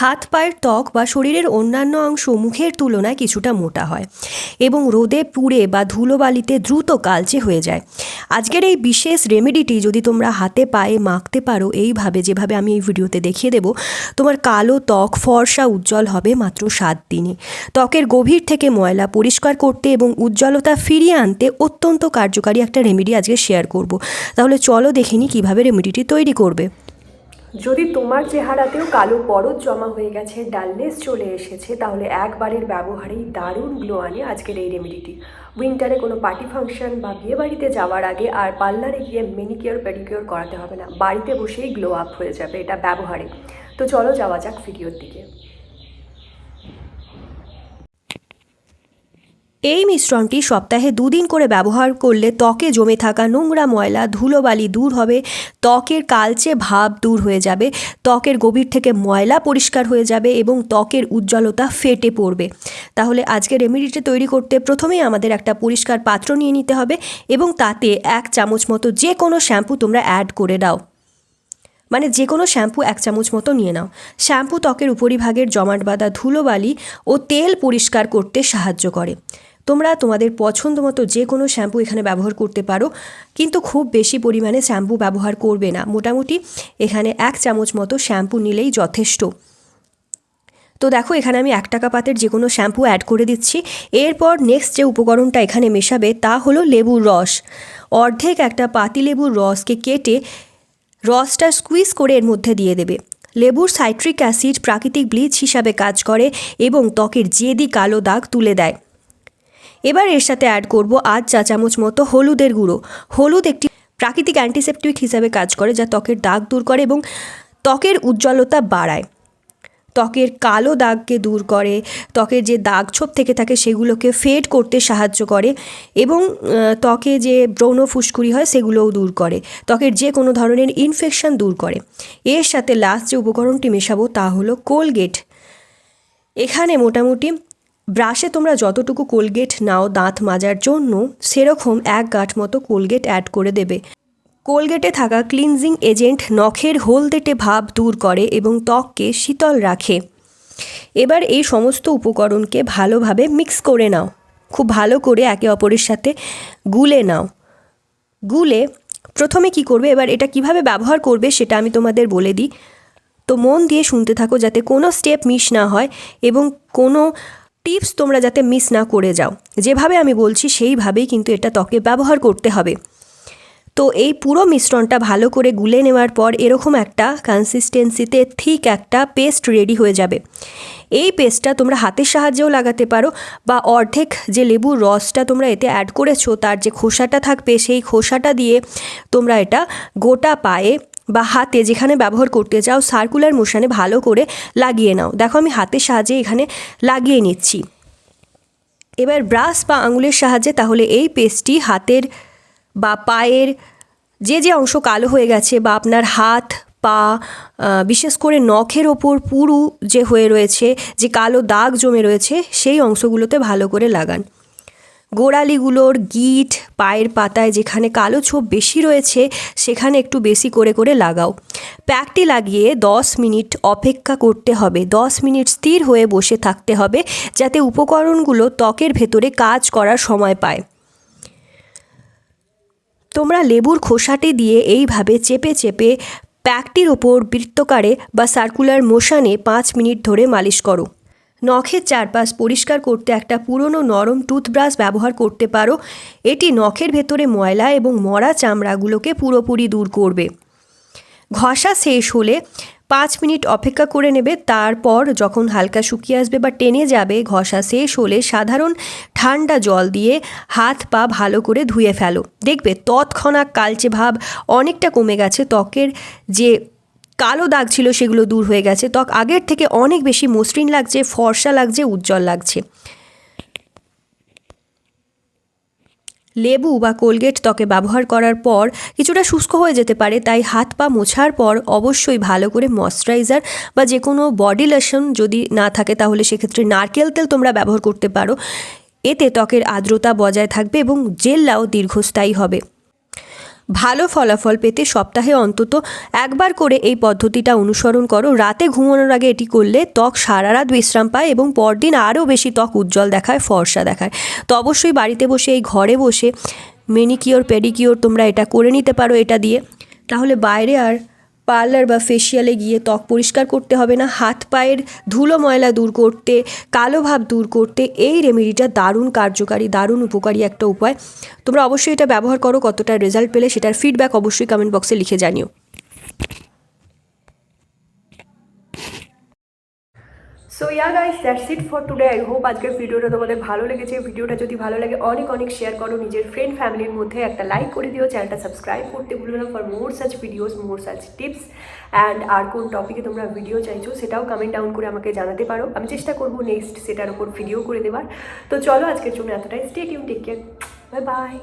হাত, পায়ের ত্বক বা শরীরের অন্যান্য অংশ মুখের তুলনায় কিছুটা মোটা হয় এবং রোদে পুড়ে বা ধুলোবালিতে দ্রুত কালচে হয়ে যায়। আজকের এই বিশেষ রেমেডিটি যদি তোমরা হাতে, পায়ে মাখতে পারো, এইভাবে যেভাবে আমি এই ভিডিওতে দেখিয়ে দেবো, তোমার কালো ত্বক ফর্সা উজ্জ্বল হবে মাত্র সাত দিনে। ত্বকের গভীর থেকে ময়লা পরিষ্কার করতে এবং উজ্জ্বলতা ফিরিয়ে আনতে অত্যন্ত কার্যকারী একটা রেমেডি আজকে শেয়ার করব। তাহলে চলো দেখিনি কীভাবে রেমেডিটি তৈরি করবে। যদি তোমার চেহারাতেও কালো পরত জমা হয়ে গেছে, ডালনেস চলে এসেছে, তাহলে একবারের ব্যবহারেই দারুণ গ্লো আনে আজকের এই রেমেডিটি। উইন্টারে কোনো পার্টি ফাংশন বা বিয়ে বাড়িতে যাওয়ার আগে আর পার্লারে গিয়ে মেনিকিওর পেডিকিওর করাতে হবে না। বাড়িতে বসেই গ্লো আপ হয়ে যাবে এটা ব্যবহারে। তো চলো যাওয়া যাক ভিডিওর দিকে। এই মিশ্রণটি সপ্তাহে দুদিন করে ব্যবহার করলে ত্বকে জমে থাকা নোংরা ময়লা, ধুলোবালি দূর হবে। ত্বকের কালচে ভাব দূর হয়ে যাবে। ত্বকের গভীর থেকে ময়লা পরিষ্কার হয়ে যাবে এবং ত্বকের উজ্জ্বলতা ফেটে পড়বে। তাহলে আজকে রেমেডিটি তৈরি করতে প্রথমেই আমাদের একটা পরিষ্কার পাত্র নিয়ে নিতে হবে এবং তাতে এক চামচ মতো যে কোনো শ্যাম্পু তোমরা অ্যাড করে দাও। মানে যে কোনো শ্যাম্পু এক চামচ মতো নিয়ে নাও। শ্যাম্পু ত্বকের উপরিভাগের জমাট বাঁধা ধুলোবালি ও তেল পরিষ্কার করতে সাহায্য করে। তোমরা তোমাদের পছন্দ মতো যে কোনো শ্যাম্পু এখানে ব্যবহার করতে পারো, কিন্তু খুব বেশি পরিমাণে শ্যাম্পু ব্যবহার করবে না। মোটামুটি এখানে এক চামচ মতো শ্যাম্পু নিলেই যথেষ্ট। তো দেখো, এখানে আমি এক টাকা পাতের যে কোনো শ্যাম্পু অ্যাড করে দিচ্ছি। এরপর নেক্সট যে উপকরণটা এখানে মেশাবে তা হলো লেবুর রস। অর্ধেক একটা পাতি লেবুর রসকে কেটে রসটা স্কুইজ করে এর মধ্যে দিয়ে দেবে। লেবুর সাইট্রিক অ্যাসিড প্রাকৃতিক ব্লিচ হিসাবে কাজ করে এবং ত্বকের জেদি কালো দাগ তুলে দেয়। এবার এর সাথে অ্যাড করব আজ চা চামচ মতো হলুদের গুঁড়ো। হলুদ একটি প্রাকৃতিক অ্যান্টিসেপটিক হিসাবে কাজ করে যা ত্বকের দাগ দূর করে এবং ত্বকের উজ্জ্বলতা বাড়ায়। ত্বকের কালো দাগকে দূর করে, ত্বকের যে দাগ ছোপ থেকে থাকে সেগুলোকে ফেড করতে সাহায্য করে এবং ত্বকে যে ব্রণ ফুসকুড়ি হয় সেগুলোও দূর করে, ত্বকের যে কোনো ধরনের ইনফেকশন দূর করে। এর সাথে লাস্ট যে উপকরণটি মেশাবো তা হলো কোলগেট এখানে মোটামুটি ব্রাশে তোমরা যতটুকু কোলগেট নাও দাঁত মাজার জন্য, সেরকম এক গাঁঠ মতো কোলগেট অ্যাড করে দেবে। কোলগেটে থাকা ক্লিনজিং এজেন্ট নখের হলদেটে ভাব দূর করে এবং ত্বককে শীতল রাখে। এবার এই সমস্ত উপকরণকে ভালোভাবে মিক্স করে নাও। খুব ভালো করে একে অপরের সাথে গুলে নাও। গুলে প্রথমে কি করবে? এবার এটা কীভাবে ব্যবহার করবে সেটা আমি তোমাদের বলে দিই। তো মন দিয়ে শুনতে থাকো যাতে কোনো স্টেপ মিস না হয় এবং কোনো টিপস তোমরা যাতে মিস না করে যাও। যেভাবে আমি বলছি সেইভাবেই কিন্তু এটা ত্বকে ব্যবহার করতে হবে। তো এই পুরো মিশ্রণটা ভালো করে গুলে নেওয়ার পর এরকম একটা কনসিস্টেন্সিতে ঠিক একটা পেস্ট রেডি হয়ে যাবে। এই পেস্টটা তোমরা হাতের সাহায্যেও লাগাতে পারো বা অর্ধেক যে লেবুর রসটা তোমরা এতে অ্যাড করেছ, তার যে খোসাটা থাকবে, সেই খোসাটা দিয়ে তোমরা এটা গোটা পায়ে বা হাতে যেখানে ব্যবহার করতে চাও সার্কুলার মোশনে ভালো করে লাগিয়ে নাও। দেখো আমি হাতের সাহায্যে এখানে লাগিয়ে নিচ্ছি। এবার ব্রাশ বা আঙুলের সাহায্যে তাহলে এই পেস্টটি হাতের বা পায়ের যে যে অংশ কালো হয়ে গেছে বা আপনার হাত, পা বিশেষ করে নখের ওপর পুরু যে হয়ে রয়েছে, যে কালো দাগ জমে রয়েছে, সেই অংশগুলোতে ভালো করে লাগান। গোড়ালিগুলোর গিট, পায়ের পাতায় যেখানে কালো ছোপ বেশি রয়েছে, সেখানে একটু বেশি করে করে লাগাও। প্যাকটি লাগিয়ে দশ মিনিট অপেক্ষা করতে হবে। দশ মিনিট স্থির হয়ে বসে থাকতে হবে, যাতে উপকরণগুলো ত্বকের ভেতরে কাজ করার সময় পায়। তোমরা লেবুর খোসাটি দিয়ে এইভাবে চেপে চেপে প্যাকটির ওপর বৃত্তকারে বা সার্কুলার মোশানে পাঁচ মিনিট ধরে মালিশ করো। নখের চারপাশ পরিষ্কার করতে একটা পুরনো নরম টুথব্রাশ ব্যবহার করতে পারো। এটি নখের ভেতরে ময়লা এবং মরা চামড়াগুলোকে পুরোপুরি দূর করবে। ঘষা শেষ হলে পাঁচ মিনিট অপেক্ষা করে নেবে, তারপর যখন হালকা শুকিয়ে আসবে বা টেনে যাবে, ঘষা শেষ হলে সাধারণ ঠান্ডা জল দিয়ে হাত পা ভালো করে ধুয়ে ফেলো। দেখবে তৎক্ষণাৎ কালচে ভাব অনেকটা কমে গেছে, ত্বকের যে কালো দাগ ছিল সেগুলো দূর হয়ে গেছে, ত্বক আগের থেকে অনেক বেশি মসৃণ লাগছে, ফর্সা লাগছে, উজ্জ্বল লাগছে। লেবু বা কোলগেট ত্বকে ব্যবহার করার পর কিছুটা শুষ্ক হয়ে যেতে পারে, তাই হাত পা মোছার পর অবশ্যই ভালো করে ময়শ্চারাইজার বা যে কোনো বডি লোশন যদি না থাকে, তাহলে সেক্ষেত্রে নারকেল তেল তোমরা ব্যবহার করতে পারো। এতে ত্বকের আর্দ্রতা বজায় থাকবে এবং জেল্লাও দীর্ঘস্থায়ী হবে। ভালো ফলাফল পেতে সপ্তাহে অন্তত একবার করে এই পদ্ধতিটা অনুসরণ করো। রাতে ঘুমানোর আগে এটি করলে ত্বক সারা রাত বিশ্রাম পায় এবং পরদিন আরও বেশি ত্বক উজ্জ্বল দেখায়, ফর্সা দেখায়। তো অবশ্যই বাড়িতে বসে, এই ঘরে বসে মেনিকিওর পেডিকিওর তোমরা এটা করে নিতে পারো এটা দিয়ে। তাহলে বাইরে আর পার্লার বা ফেসিয়ালে গিয়ে ত্বক পরিষ্কার করতে হবে না, হাত পায়ের ধুলো ময়লা দূর করতে, কালো ভাব দূর করতে, এই রেমেডিটা দারুণ কার্যকারী, দারুণ উপকারী একটা উপায়। তোমরা অবশ্যই এটা ব্যবহার করো, কতটা রেজাল্ট পেলে সেটার ফিডব্যাক অবশ্যই কমেন্ট বক্সে লিখে জানিও। So yeah guys that's it for today I hope আজকের ভিডিওটা তোমাদের ভালো লেগেছে। ভিডিওটা যদি ভালো লাগে, অনেক অনেক শেয়ার করো। নিজের ফ্রেন্ড ফ্যামিলির মধ্যে একটা লাইক করে দিও। চ্যানেলটা সাবস্ক্রাইব করতে ভুলো না for more such videos more such tips and আর কোন টপিকে তোমরা ভিডিও চাইছো, সেটাও কমেন্ট ডাউন করে আমাকে জানাতে পারো। আমি চেষ্টা করব নেক্সট সেটার উপর ভিডিও করে দেওয়ার তো চলো, আজকের জন্য এতটাই। Stay tune take care bye bye